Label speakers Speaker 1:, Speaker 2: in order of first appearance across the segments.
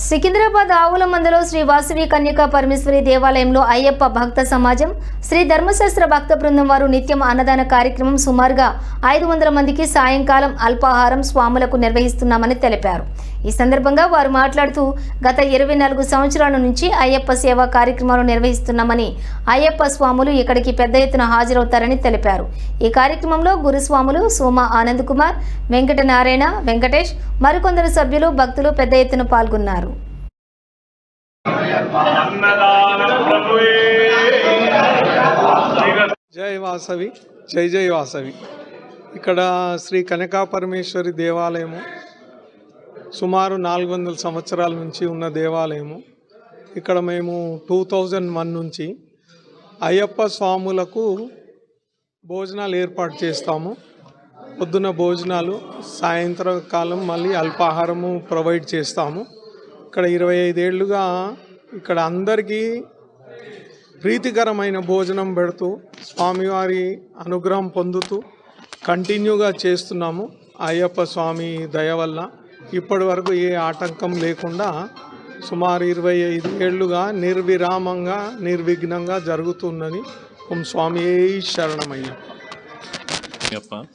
Speaker 1: సికింద్రాబాద్ ఆవుల మందలో శ్రీ వాసవి కన్యకా పరమేశ్వరి దేవాలయంలో అయ్యప్ప భక్త సమాజం శ్రీ ధర్మశాస్త్ర భక్త బృందం వారు నిత్యం అన్నదాన కార్యక్రమం సుమారుగా ఐదు వందల మందికి సాయంకాలం అల్పాహారం స్వాములకు నిర్వహిస్తున్నామని తెలిపారు. ఈ సందర్భంగా వారు మాట్లాడుతూ గత ఇరవై నాలుగు సంవత్సరాల నుంచి అయ్యప్ప సేవా కార్యక్రమాలు నిర్వహిస్తున్నామని అయ్యప్ప స్వాములు ఇక్కడికి పెద్ద ఎత్తున హాజరవుతారని తెలిపారు. ఈ కార్యక్రమంలో గురుస్వాములు సోమ ఆనంద్ కుమార్ వెంకట నారాయణ వెంకటేష్ మరికొందరు సభ్యులు భక్తులు పెద్ద ఎత్తున పాల్గొన్నారు.
Speaker 2: జై వాసవి జై జై వాసవి. ఇక్కడ శ్రీ కనకా పరమేశ్వరి దేవాలయము సుమారు నాలుగు వందల సంవత్సరాల నుంచి ఉన్న దేవాలయము. ఇక్కడ మేము టూ థౌజండ్ వన్ నుంచి అయ్యప్ప స్వాములకు భోజనాలు ఏర్పాటు చేస్తాము. పొద్దున భోజనాలు సాయంత్రం కాలం మళ్ళీ అల్పాహారము ప్రొవైడ్ చేస్తాము. ఇక్కడ ఇరవై ఐదేళ్ళుగా ఇక్కడ అందరికీ ప్రీతికరమైన భోజనం పెడుతూ స్వామివారి అనుగ్రహం పొందుతూ కంటిన్యూగా చేస్తున్నాము. అయ్యప్ప స్వామి దయ వల్ల ఇప్పటి వరకు ఏ ఆటంకం లేకుండా సుమారు ఇరవై ఐదు ఏళ్ళుగా నిర్విరామంగా నిర్విఘ్నంగా జరుగుతున్నది ఓం స్వామి శరణమయ్యప్ప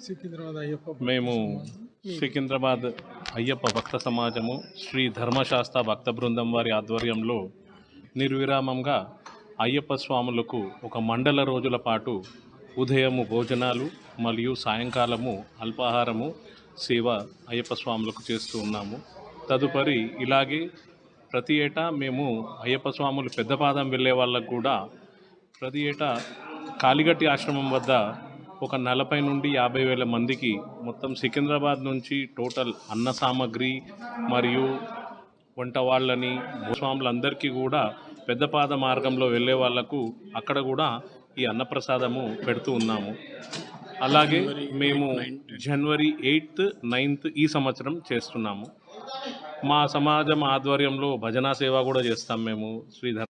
Speaker 2: సికింద్రాబాద్ అయ్యప్ప.
Speaker 3: మేము సికింద్రాబాద్ అయ్యప్ప భక్త సమాజము శ్రీ ధర్మశాస్త్ర భక్త బృందం వారి ఆధ్వర్యంలో నిర్విరామంగా అయ్యప్ప స్వాములకు ఒక మండల రోజుల పాటు ఉదయము భోజనాలు మరియు సాయంకాలము అల్పాహారము సేవ అయ్యప్ప స్వాములకు చేస్తూ ఉన్నాము. తదుపరి ఇలాగే ప్రతి ఏటా మేము అయ్యప్ప స్వాములు పెద్దపాదం వెళ్ళే వాళ్ళకు కూడా ప్రతి ఏటా కాలిగట్టి ఆశ్రమం వద్ద ఒక నలభై నుండి యాభై వేల మందికి మొత్తం సికింద్రాబాద్ నుంచి టోటల్ అన్న సామాగ్రి మరియు వంట వాళ్ళని భూస్వాములందరికీ కూడా పెద్దపాద మార్గంలో వెళ్ళే వాళ్ళకు అక్కడ కూడా ఈ అన్నప్రసాదము పెడుతూ ఉన్నాము. అలాగే మేము జనవరి ఎయిత్ నైన్త్ ఈ సంవత్సరం చేస్తున్నాము. మా సమాజం ఆధ్వర్యంలో భజనా సేవ కూడా చేస్తాం మేము శ్రీధర్